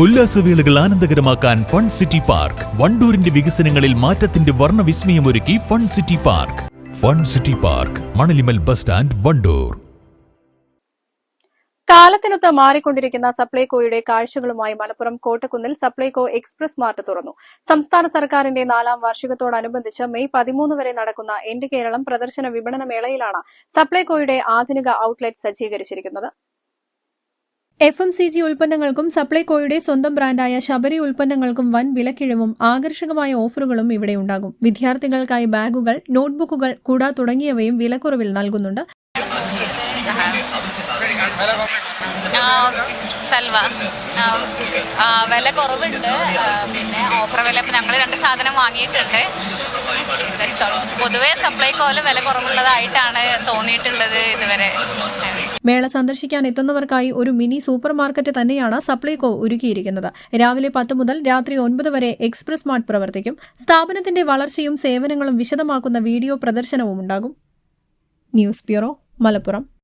ഉല്ലാസവേളകൾ ആനന്ദകരമാക്കാൻ fun city park. വണ്ടൂരിന്റെ വികസനങ്ങളിൽ മാറ്റത്തിന്റെ വർണവിസ്മയമൊരുക്കി fun city park. Fun city park Manalimal bus stand Wandoor. കാലത്തിനൊത്ത് മാറിക്കൊണ്ടിരിക്കുന്ന സപ്ലൈകോയുടെ കാഴ്ചകളുമായി മലപ്പുറം കോട്ടക്കുന്നിൽ സപ്ലൈകോ എക്സ്പ്രസ് മാർട്ട് തുറന്നു. സംസ്ഥാന സർക്കാരിന്റെ നാലാം വാർഷികത്തോടനുബന്ധിച്ച് മെയ് പതിമൂന്ന് വരെ നടക്കുന്ന എന്റെ കേരളം പ്രദർശന വിപണന മേളയിലാണ് സപ്ലൈകോയുടെ ആധുനിക ഔട്ട്ലെറ്റ് സജ്ജീകരിച്ചിരിക്കുന്നത്. എഫ് എം സി ജി ഉൽപ്പന്നങ്ങൾക്കും സപ്ലൈകോയുടെ സ്വന്തം ബ്രാൻഡായ ശബരി ഉൽപ്പന്നങ്ങൾക്കും വൻ വിലക്കിഴിവും ആകർഷകമായ ഓഫറുകളും ഇവിടെ ഉണ്ടാകും. വിദ്യാർത്ഥികൾക്കായി ബാഗുകൾ നോട്ട്ബുക്കുകൾ കുട തുടങ്ങിയവയും വിലക്കുറവിൽ നൽകുന്നുണ്ട്. വില കുറവുണ്ട്. പിന്നെ ഓഫർ വില ഞങ്ങൾ രണ്ട് സാധനം വാങ്ങിയിട്ടുണ്ട്. പൊതുവെ സപ്ലൈകോല വില കുറവുള്ളതായിട്ടാണ് തോന്നിയിട്ടുള്ളത് ഇതുവരെ. മേള സന്ദർശിക്കാൻ എത്തുന്നവർക്കായി ഒരു മിനി സൂപ്പർ മാർക്കറ്റ് തന്നെയാണ് സപ്ലൈകോ ഒരുക്കിയിരിക്കുന്നത്. രാവിലെ പത്ത് മുതൽ രാത്രി ഒൻപത് വരെ എക്സ്പ്രസ് മാർട്ട് പ്രവർത്തിക്കും. സ്ഥാപനത്തിന്റെ വളർച്ചയും സേവനങ്ങളും വിശദമാക്കുന്ന വീഡിയോ പ്രദർശനവും ഉണ്ടാകും. News bureau Malappuram.